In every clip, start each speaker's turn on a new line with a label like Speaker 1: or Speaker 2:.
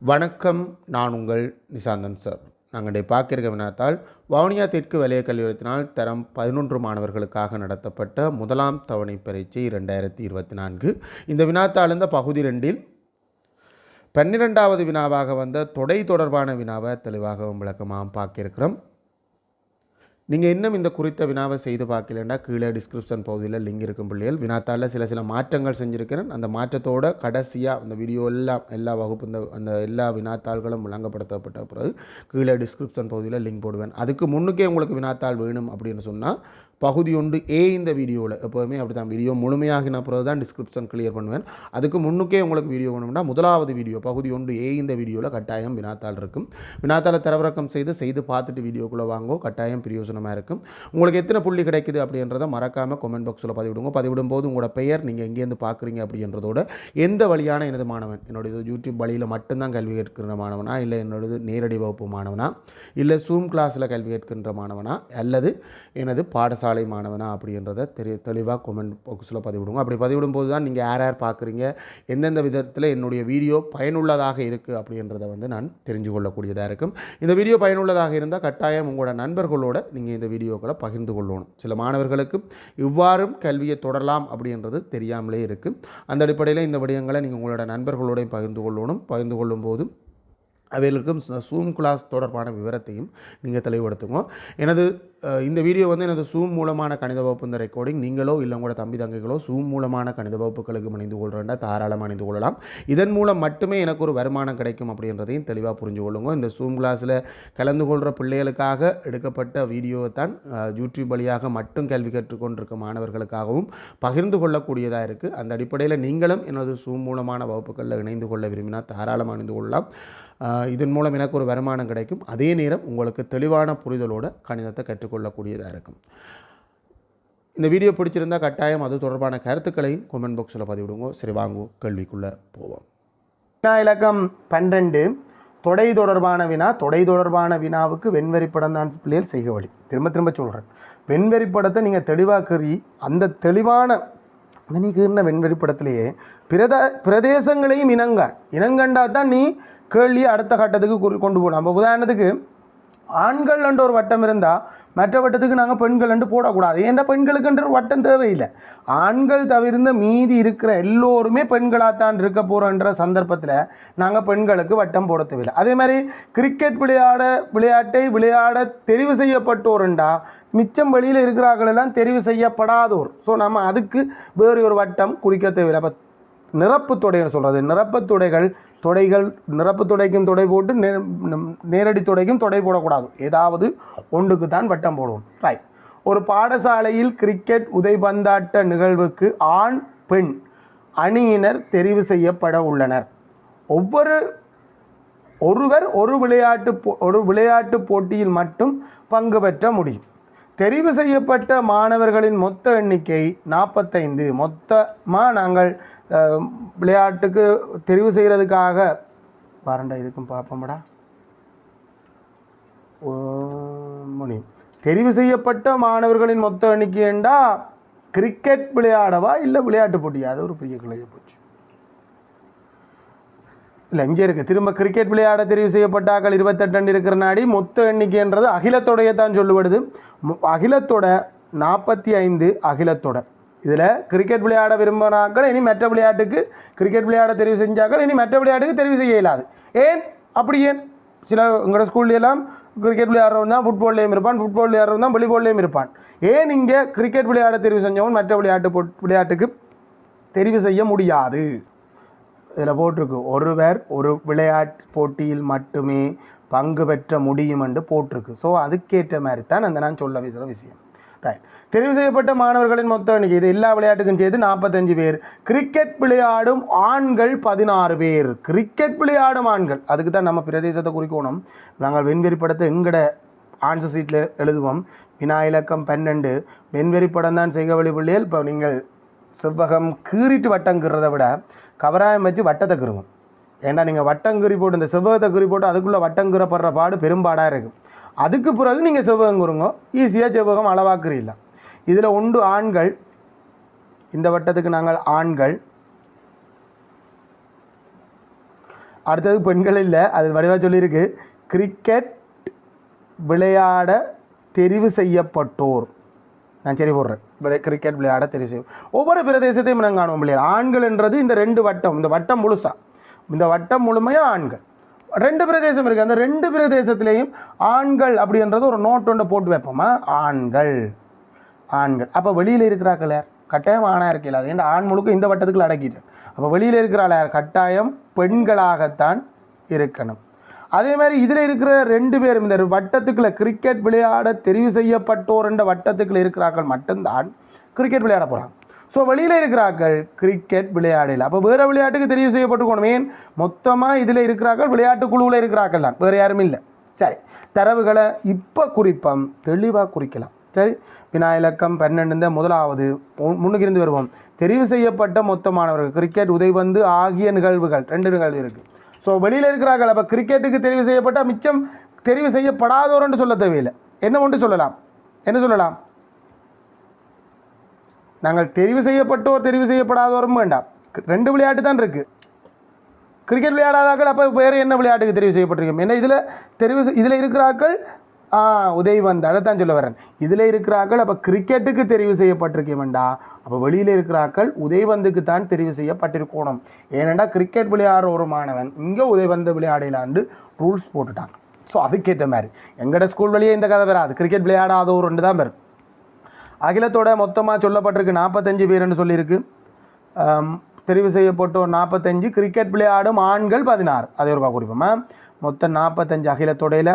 Speaker 1: வணக்கம் நான் உங்கள் நிசாந்தன் சார். நாங்கள் இன்றைய வினாத்தால் வவுனியா தெற்கு வலய கல்லூரத்தினால் தரம் பதினொன்று மாணவர்களுக்காக நடத்தப்பட்ட முதலாம் தவணை பரீட்சை ரெண்டாயிரத்தி இருபத்தி நான்கு. இந்த வினாத்தாள் இந்த பகுதி ரெண்டில் பன்னிரெண்டாவது வினாவாக வந்த தொடை தொடர்பான வினாவை தெளிவாகவும் விளக்கமாகவும் பார்க்கிருக்கிறோம். நீங்கள் இன்னும் இந்த குறித்த வினாவை செய்து பார்க்கலன்னா கீழே டிஸ்கிரிப்ஷன் பகுதியில் லிங்க் இருக்கும் பிள்ளைகள். வினாத்தால் சில சில மாற்றங்கள் செஞ்சுருக்கிறேன். அந்த மாற்றத்தோட கடைசியாக அந்த வீடியோ எல்லாம் எல்லா வகுப்பு இந்த அந்த எல்லா வினாத்தாள்களும் விளங்கப்படுத்தப்பட்ட பிறகு கீழே டிஸ்கிரிப்ஷன் பகுதியில் லிங்க் போடுவேன். அதுக்கு முன்னுக்கே உங்களுக்கு வினாத்தாள் வேணும் அப்படின்னு சொன்னால் பகுதி ஒன்று ஏ இந்த வீடியோவில். எப்போதுமே அப்படி தான் வீடியோ முழுமையாகின பிறகு தான் டிஸ்கிரிப்ஷன் கிளியர் பண்ணுவேன். அதுக்கு முன்னுக்கே உங்களுக்கு வீடியோ வேணும்னா முதலாவது வீடியோ பகுதி ஒன்று ஏ இந்த வீடியோவில் கட்டாயம் வினாத்தால் இருக்கும். வினாத்தால் தரவிறக்கம் செய்து செய்து பார்த்துட்டு வீடியோக்குள்ளே வாங்கோ. கட்டாயம் பிரயோஜனமாக இருக்கும். உங்களுக்கு எத்தனை புள்ளி கிடைக்குது அப்படின்றத மறக்காமல் கமெண்ட் பாக்ஸில் பதிவிடுங்க. பதிவிடும் போது உங்களோட பெயர் நீங்கள் எங்கேருந்து பார்க்குறீங்க அப்படின்றதோட எந்த வழியான எனது மாணவன் என்னுடைய யூடியூப் வழியில் மட்டும்தான் கல்வி கேட்கிற மாணவனா இல்லை என்னோடது நேரடி வகுப்பு மாணவனா இல்லை சூம் கிளாஸில் கல்வி கேட்கின்ற மாணவனா அல்லது எனது பாடசாலை மாணவனா அப்படின்றத தெரி தெளிவாக கொமெண்ட் பாக்ஸில் பதிவிடுங்க. அப்படி பதிவிடும்போது தான் நீங்கள் யார் யார் பார்க்குறீங்க எந்தெந்த விதத்தில் என்னுடைய வீடியோ பயனுள்ளதாக இருக்குது அப்படின்றத வந்து நான் தெரிஞ்சு கொள்ளக்கூடியதாக இருக்கும். இந்த வீடியோ பயனுள்ளதாக இருந்தால் கட்டாயம் உங்களோட நண்பர்களோடு நீங்கள் இந்த வீடியோக்களை பகிர்ந்து கொள்ளணும். சில மாணவர்களுக்கு இவ்வாறும் கல்வியை தொடரலாம் அப்படின்றது தெரியாமலே இருக்குது அந்த அடிப்படையில் இந்த விடயங்களை நீங்கள் உங்களோட நண்பர்களோடையும் பகிர்ந்து கொள்ளணும். பகிர்ந்து கொள்ளும்போது அவைகளுக்கும் சூம் கிளாஸ் தொடர்பான விவரத்தையும் நீங்கள் தெளிவுபடுத்துங்க. எனது இந்த வீடியோ வந்து எனது சூம் மூலமான கணித வகுப்பு இந்த ரெக்கார்டிங் நீங்களோ இல்லை உங்களோட தம்பி தங்கைகளோ சூம் மூலமான கணித வகுப்புகளுக்கு இணைந்து கொள்கிறேன்டா தாராளமாக அணிந்து கொள்ளலாம். இதன் மூலம் மட்டுமே எனக்கு ஒரு வருமானம் கிடைக்கும் அப்படின்றதையும் தெளிவாக புரிஞ்சு கொள்ளுங்க. இந்த சூம் கிளாஸில் கலந்து கொள்கிற பிள்ளைகளுக்காக எடுக்கப்பட்ட வீடியோவை தான் யூடியூப் வழியாக மட்டும் கேள்வி கற்றுக்கொண்டிருக்க மாணவர்களுக்காகவும் பகிர்ந்து கொள்ளக்கூடியதாக இருக்குது அந்த அடிப்படையில் நீங்களும் எனது சூம் மூலமான வகுப்புகளில் இணைந்து கொள்ள விரும்பினால் தாராளமாக அணிந்து கொள்ளலாம். இதன் மூலம் எனக்கு ஒரு வருமானம் கிடைக்கும். அதே நேரம் உங்களுக்கு தெளிவான புரிதலோட கணிதத்தை கற்றுக்கொள்ளக்கூடியதாக இருக்கும். இந்த வீடியோ பிடிச்சிருந்தா கட்டாயம் அது தொடர்பான கருத்துக்களையும் கமெண்ட் பாக்ஸில் பதிவிடுங்க. சரி வாங்குவோம் கேள்விக்குள்ளே போவோம்.
Speaker 2: வினா இலக்கம் பன்னெண்டு தொடை தொடர்பான வினா தொடை தொடர்பான வினாவுக்கு வெண்வெறி படம் தான் பிள்ளைகள் செய்க வழி. திரும்ப திரும்ப சொல்கிறேன் வெண்வரி படத்தை நீங்கள் தெளிவாக்குறி அந்த தெளிவான அந்த வெண்வெளி படத்திலேயே பிரத பிரதேசங்களையும் இனங்க இனங்கண்டா தான் நீ கேள்வி அடுத்த கட்டத்துக்கு கொண்டு போகலாம். நம்ம உதாரணத்துக்கு ஆண்கள் என்ற ஒரு வட்டம் இருந்தால் மற்ற வட்டத்துக்கு நாங்கள் பெண்கள் என்று போடக்கூடாது. ஏன்டா பெண்களுக்குன்ற ஒரு வட்டம் தேவையில்லை. ஆண்கள் தவிர்ந்த மீதி இருக்கிற எல்லோருமே பெண்களாகத்தான் இருக்க போகிறோன்ற சந்தர்ப்பத்தில் நாங்கள் பெண்களுக்கு வட்டம் போட தேவையில்லை அதே மாதிரி கிரிக்கெட் விளையாட விளையாட்டை விளையாட தெரிவு செய்யப்பட்டோருண்டா மிச்சம் வெளியில் இருக்கிறார்கள் எல்லாம் தெரிவு செய்யப்படாதோர். ஸோ நம்ம அதுக்கு வேறு ஒரு வட்டம் குறிக்க தேவையில்லை அப்போ நிரப்பு தொடைன்னு சொல்கிறது நிரப்பு தொடைகள் தொடைகள் நிரப்பு தொடைக்கும் தொடை போட்டு நே- நேரடி தொடைக்கும் தொடை போடக்கூடாது. ஏதாவது ஒன்றுக்கு தான் வட்டம் போடுவோம். ரைட் ஒரு பாடசாலையில் கிரிக்கெட் உதைபந்தாட்ட நிகழ்வுக்கு ஆண் பெண் அணியினர் தெரிவு செய்யப்பட உள்ளனர். ஒவ்வொரு ஒருவர் ஒரு விளையாட்டு போ- ஒரு விளையாட்டு போட்டியில் மட்டும் பங்கு பெற்ற முடியும். தெரிவு செய்யப்பட்ட மாணவர்களின் மொத்த எண்ணிக்கை நாற்பத்தைந்து மொத்தமாக நாங்கள் விளையாட்டுக்கு தெரிவு செய்கிறதுக்காக வரண்டா இதுக்கும் பார்ப்போம்டா. முனி. தெரிவு செய்யப்பட்ட மாணவர்களின் மொத்த எண்ணிக்கைண்டா கிரிக்கெட் விளையாடவா இல்லை விளையாட்டு போட்டியா? அது ஒரு பெரிய கிளைய போச்சு. இல்லை இங்கே இருக்குது திரும்ப கிரிக்கெட் விளையாட தெரிவு செய்யப்பட்டாக்கள் இருபத்தெட்டு இருக்கிற நாடி மொத்த எண்ணிக்கைன்றது அகிலத்தொடைய தான் சொல்லுவடுது அகிலத்தொட நாற்பத்தி ஐந்து அகிலத்தொட. இதில் கிரிக்கெட் விளையாட விரும்பினாக்கள் இனி மற்ற விளையாட்டுக்கு கிரிக்கெட் விளையாட தெரிவு செஞ்சாக்கள் இனி மற்ற விளையாட்டுக்கு தெரிவு செய்ய இயலாது. ஏன்? அப்படி ஏன்? சில எங்களோட ஸ்கூல்ல எல்லாம் கிரிக்கெட் விளையாடுறவன் தான் ஃபுட்பால்லையும் இருப்பான் ஃபுட்பால் விளையாடுறவன் தான் வாலிபால்லையும் இருப்பான். ஏன் இங்கே கிரிக்கெட் விளையாட தெரிவு செஞ்சவன் மற்ற விளையாட்டு விளையாட்டுக்கு தெரிவு செய்ய முடியாது? இதில் போட்டிருக்கு ஒருவர் ஒரு விளையாட்டு போட்டியில் மட்டுமே பங்கு பெற்ற முடியும் என்று போட்டிருக்கு. ஸோ அதுக்கேற்ற மாதிரி தான் அந்த நான் சொல்ல விசிற விஷயம். ரைட் தெரிவு செய்யப்பட்ட மாணவர்களின் மொத்த எண்ணிக்கை. இது எல்லா விளையாட்டுக்கும் சேர்த்து நாற்பத்தஞ்சு பேர். கிரிக்கெட் விளையாடும் ஆண்கள் பதினாறு பேர். கிரிக்கெட் விளையாடும் ஆண்கள். அதுக்கு தான் நம்ம பிரதேசத்தை குறிக்கணும். நாங்கள் வெண்வெறி படத்தை எங்கட ஆன்சர் சீட்டில் எழுதுவோம். வினா இலக்கம் பன்னெண்டு. வெண்வெறி படம் தான் செய்க வழி பிள்ளைகள் இப்போ நீங்கள் செவ்வகம் கீறிட்டு வட்டம் விட கவராயம் வச்சு வட்டத்தை கிருவோம் ஏன்னா நீங்கள் வட்டங்குறி போட்டு இந்த செவ்வகத்தை குறி போட்டு அதுக்குள்ளே வட்டங்குறப்படுற பாடு பெரும்பாடாக இருக்கும் அதுக்கு பிறகு நீங்கள் செவ்வகம் கூறுங்க. ஈஸியாக செவ்வகம் அளவாக்குறீங்களா இதில் ஒன்று ஆண்கள். இந்த வட்டத்துக்கு நாங்கள் ஆண்கள். அடுத்தது பெண்கள் இல்லை அது வடிவாக சொல்லியிருக்கு. கிரிக்கெட் விளையாட தெரிவு செய்யப்பட்டோர். நான் சரி போடுறேன். விளை- கிரிக்கெட் விளையாட தெரிவு செய்யும் ஒவ்வொரு பிரதேசத்தையும் நாங்கள் காணுவோம் இல்லையா? ஆண்கள்ன்றது இந்த ரெண்டு வட்டம் இந்த வட்டம் முழுசா. இந்த வட்டம் முழுமையாக ஆண்கள். ரெண்டு பிரதேசம் இருக்குது அந்த ரெண்டு பிரதேசத்துலேயும் ஆண்கள் அப்படின்றது ஒரு நோட் ஒன்று போட்டு வைப்போமா? ஆண்கள். ஆண்கள். அப்போ வெளியில் இருக்கிறாக்கள் யார்? கட்டாயம் ஆணாக இருக்கல அது. ஏன்னா ஆண் முழுக்க இந்த வட்டத்துக்குள்ள அடக்கிட்டேன் அப்போ வெளியில் இருக்கிறாள் யார்? கட்டாயம் பெண்களாகத்தான் இருக்கணும். அதே மாதிரி இதில் இருக்கிற ரெண்டு பேரும் இந்த வட்டத்துக்குள்ள கிரிக்கெட் விளையாட தெரிவு செய்யப்பட்டோர் என்ற வட்டத்துக்குள்ள இருக்கிறார்கள் மட்டும்தான் கிரிக்கெட் விளையாட போகிறாங்க ஸோ வெளியில் இருக்கிறாக்கள் கிரிக்கெட் விளையாடல அப்போ வேறு விளையாட்டுக்கு தெரிவு செய்யப்பட்டுக்கணும் ஏன் மொத்தமாக இதில் இருக்கிறார்கள் விளையாட்டு குழுவில் இருக்கிறாக்கள் தான். வேறு யாரும் இல்லை. சரி. தரவுகளை இப்போ குறிப்பம். தெளிவாக குறிக்கலாம். சரி. வினா இலக்கம் பன்னெண்டு முதலாவது முன்னுக்கிருந்து முன்னுக்கு இருந்து வருவோம். தெரிவு செய்யப்பட்ட மொத்த மாணவர்கள் கிரிக்கெட் உதைபந்து ஆகிய நிகழ்வுகள் ரெண்டு நிகழ்வு இருக்குது ஸோ வெளியில் இருக்கிறார்கள். அப்போ கிரிக்கெட்டுக்கு தெரிவு செய்யப்பட்ட மிச்சம் தெரிவு செய்யப்படாதோர்னு சொல்ல தேவையில்லை. என்ன ஒன்று சொல்லலாம்? என்ன சொல்லலாம்? நாங்கள் தெரிவு செய்யப்பட்டோர் தெரிவு செய்யப்படாதோரும் வேண்டாம். ரெண்டு விளையாட்டு தான் இருக்குது கிரிக்கெட் விளையாடாதாக்கள் அப்போ வேறு என்ன விளையாட்டுக்கு தெரிவு செய்யப்பட்டிருக்கும்? என்ன இதில் தெரிவு இதில் இருக்கிறார்கள் ஆ உதயவந்த் அதை தான் சொல்ல வரேன் இதில் இருக்கிறார்கள் அப்போ கிரிக்கெட்டுக்கு தெரிவு செய்யப்பட்டிருக்கேன்டா அப்போ வெளியில் இருக்கிறார்கள் உதயவந்துக்கு தான் தெரிவு செய்யப்பட்டிருக்கணும். ஏனெண்டா கிரிக்கெட் விளையாடுற ஒரு மாணவன் இங்கே உதயவந்து விளையாடலான்னு ரூல்ஸ் போட்டுட்டான். ஸோ அதுக்கேற்ற மாதிரி. எங்களோட ஸ்கூல் வழியே இந்த கதை வராது. கிரிக்கெட் விளையாடாத ஒரு ரெண்டு தான் பேர் அகிலத்தோட மொத்தமாக சொல்லப்பட்டிருக்கு நாற்பத்தஞ்சு பேர்னு சொல்லியிருக்கு. தெரிவு தெரிவு செய்யப்பட்டோர் நாற்பத்தஞ்சு கிரிக்கெட் விளையாடும் ஆண்கள் பதினாறு. அதை ஒரு குறிப்போமா? மொத்தம் நாற்பத்தஞ்சு அகிலத்தொடையில்.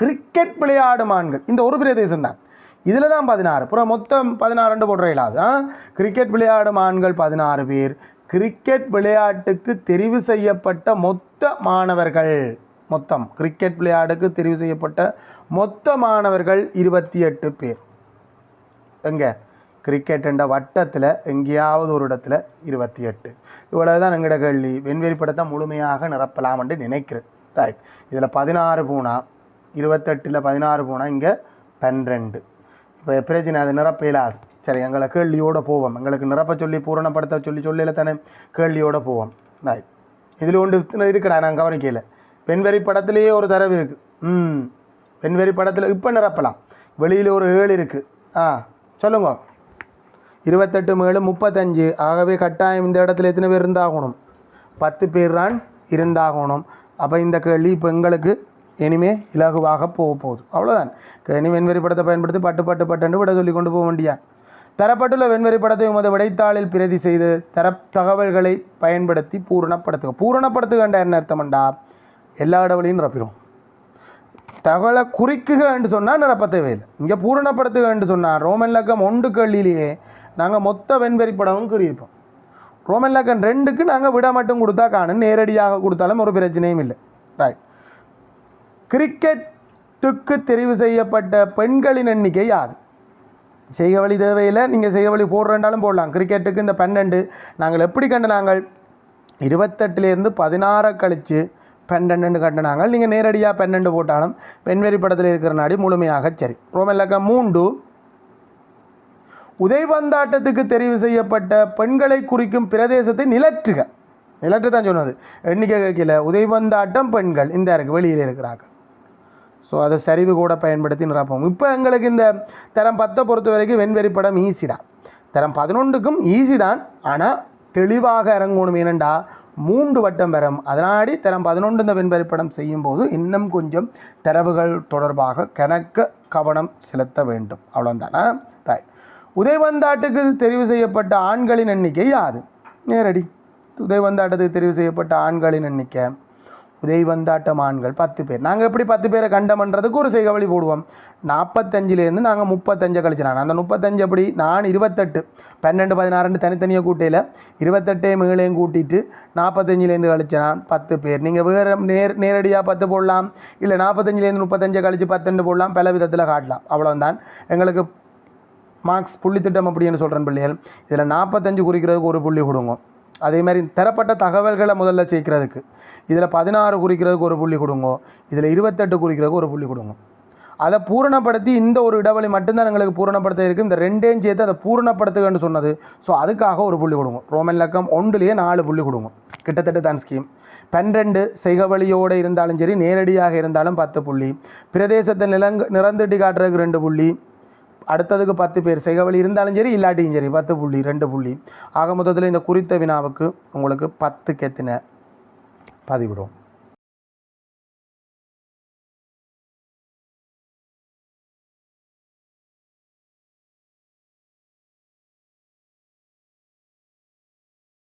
Speaker 2: கிரிக்கெட் விளையாடும் ஆண்கள். இந்த ஒரு பிரதேசம் தான் இதில் தான் பதினாறு. அப்புறம் மொத்தம் பதினாறு போடுற இல்லாது ஆ? கிரிக்கெட் விளையாடும் ஆண்கள் பதினாறு பேர். கிரிக்கெட் விளையாட்டுக்கு தெரிவு செய்யப்பட்ட மொத்த மாணவர்கள் மொத்தம். கிரிக்கெட் விளையாட்டுக்கு தெரிவு செய்யப்பட்ட மொத்த மாணவர்கள் இருபத்தி எட்டு பேர். எங்கே? கிரிக்கெட் என்ற வட்டத்தில் எங்கேயாவது ஒரு இடத்துல இருபத்தி எட்டு இவ்வளவு தான் எங்களோட கேள்வி. வெண்வெறி படத்தை முழுமையாக நிரப்பலாம் என்று நினைக்கிறேன். ரைட் இதில் பதினாறு பூனா இருபத்தெட்டில் பதினாறு போனால் இங்கே பன்னிரெண்டு. இப்போ பிரச்சனை அது நிரப்ப சரி எங்களை கேள்வியோடு போவோம். எங்களுக்கு நிரப்ப சொல்லி பூரணப்படுத்த சொல்லி சொல்லல தானே? கேள்வியோடு போவோம். ரைட் இதில் ஒன்று இருக்குடா நான் கவனிக்கல. பெண்வெறி படத்திலேயே ஒரு தரவு இருக்குது ம். பெண்வெறி படத்தில் இப்போ நிரப்பலாம். வெளியில் ஒரு ஏழு இருக்குது ஆ சொல்லுங்க. இருபத்தெட்டு மேலும் முப்பத்தஞ்சு. ஆகவே கட்டாயம் இந்த இடத்துல எத்தனை பேர் இருந்தாகணும்? பத்து பேர் தான் இருந்தாகணும். அப்போ இந்த கேள்வி இப்போ எங்களுக்கு இனிமே இலகுவாக போக போகுது. அவ்வளோதான் இனி வெண்வெறி படத்தை பயன்படுத்தி பட்டு பட்டு பட்டு விட சொல்லி கொண்டு போக வேண்டியான் தரப்பட்டுள்ள வெண்வெறி படத்தை உமது விடைத்தாளில் பிரதி செய்து தர தகவல்களை பயன்படுத்தி பூரணப்படுத்துக. பூரணப்படுத்துகன்ற என்ன அர்த்தம்டா? எல்லா இடவழியும் நிரப்பிடும் தகவலை குறிக்குக என்று சொன்னால் நிரப்ப இல்லை இங்கே பூரணப்படுத்துக என்று சொன்னால் ரோமன் லக்கம் ஒன்று கள்ளிலேயே நாங்கள் மொத்த வெண்வெறி படமும் குறியிருப்போம். ரோமன் லக்கன் ரெண்டுக்கு நாங்கள் விட மட்டும் கொடுத்தா காணும். நேரடியாக கொடுத்தாலும் ஒரு பிரச்சனையும் இல்லை. ரைட் கிரிக்கெட்டுக்கு தெரிவு செய்யப்பட்ட பெண்களின் எண்ணிக்கை யாது? செய்கவழி தேவையில் நீங்கள் செய்கவழி போடுறேன்டாலும் போடலாம். கிரிக்கெட்டுக்கு இந்த பன்னெண்டு. நாங்கள் எப்படி கண்டு நாங்கள் இருபத்தெட்டுலேருந்து பதினாறை கழித்து பன்னெண்டு கண்டினாங்க நீங்கள் நேரடியாக பன்னெண்டு போட்டாலும் பெண்வெறி படத்தில் இருக்கிற நாடி முழுமையாக சரி. ரோமல்லக்க மூன்று. உதைபந்தாட்டத்துக்கு தெரிவு செய்யப்பட்ட பெண்களை குறிக்கும் பிரதேசத்தை நிலற்றுக. நிலற்று தான் சொன்னது. எண்ணிக்கை கீழே. உதைபந்தாட்டம் பெண்கள். இந்த இருக்கு வெளியில் இருக்கிறாங்க ஸோ அதை சரிவு கூட பயன்படுத்தி நிரப்போம் இப்போ எங்களுக்கு இந்த தரம் பத்தை பொறுத்த வரைக்கும் வெண்வெறி படம் ஈஸி தான். தரம் பதினொன்றுக்கும் ஈஸி தான். ஆனால் தெளிவாக இறங்கணும் ஏனண்டா மூன்று வட்டம் பெறும். அதனாடி தரம் பதினொன்று இந்த வெண்வெறி படம் செய்யும்போது இன்னும் கொஞ்சம் தரவுகள் தொடர்பாக கணக்க கவனம் செலுத்த வேண்டும். அவ்வளோதானா ரைட் உதயவந்தாட்டுக்கு தெரிவு செய்யப்பட்ட ஆண்களின் எண்ணிக்கை யாது? நேரடி. உதயவந்தாட்டத்துக்கு தெரிவு செய்யப்பட்ட ஆண்களின் எண்ணிக்கை. உதயவந்தாட்டம் ஆண்கள் பத்து பேர். நாங்கள் எப்படி பத்து பேரை கண்டமன்றதுக்கு ஒரு செய்கவழி போடுவோம். நாற்பத்தஞ்சிலேருந்து நாங்கள் முப்பத்தஞ்சை நான் அந்த முப்பத்தஞ்சு அப்படி நான் இருபத்தெட்டு. பன்னெண்டு பதினாறுன்னு தனித்தனியாக கூட்டையில் இருபத்தெட்டே மேலேயும் கூட்டிட்டு நாற்பத்தஞ்சிலேருந்து கழிச்சினான் பத்து பேர். நீங்கள் வேறு நேர் நேரடியாக பத்து போடலாம். இல்லை நாற்பத்தஞ்சிலேருந்து முப்பத்தஞ்சை கழிச்சு பத்துன்னு போடலாம். பல விதத்தில் காட்டலாம். அவ்வளோதான் எங்களுக்கு மார்க்ஸ் புள்ளித்திட்டம் அப்படின்னு சொல்கிறேன் பிள்ளைகள். இதில் நாற்பத்தஞ்சு குறிக்கிறதுக்கு ஒரு புள்ளி கொடுங்க. அதே மாதிரி தரப்பட்ட தகவல்களை முதல்ல சேர்க்கிறதுக்கு. இதில் பதினாறு குறிக்கிறதுக்கு ஒரு புள்ளி கொடுங்க. இதில் இருபத்தெட்டு குறிக்கிறதுக்கு ஒரு புள்ளி கொடுங்க. அதை பூரணப்படுத்தி இந்த ஒரு இடைவெளி மட்டும்தான் எங்களுக்கு பூரணப்படுத்த இருக்குது இந்த ரெண்டையும் சேர்த்து அதை பூரணப்படுத்துகன்னு சொன்னது. ஸோ அதுக்காக ஒரு புள்ளி கொடுங்க. ரோமன் லக்கம் ஒன்றுலேயே நாலு புள்ளி கொடுங்க. கிட்டத்தட்ட தான் ஸ்கீம் பன்னிரெண்டு செய்கவழியோடு இருந்தாலும் சரி நேரடியாக இருந்தாலும் பத்து புள்ளி. பிரதேசத்தை நிலங்க நிறந்துட்டி காட்டுறதுக்கு ரெண்டு புள்ளி. அடுத்ததுக்கு பத்து பேர். செய்கவழி இருந்தாலும் சரி இல்லாட்டியும் சரி பத்து புள்ளி ரெண்டு புள்ளி. ஆக மொத்தத்தில் இந்த குறித்த வினாவுக்கு உங்களுக்கு பத்து கெத்தின பாதிவிடும்.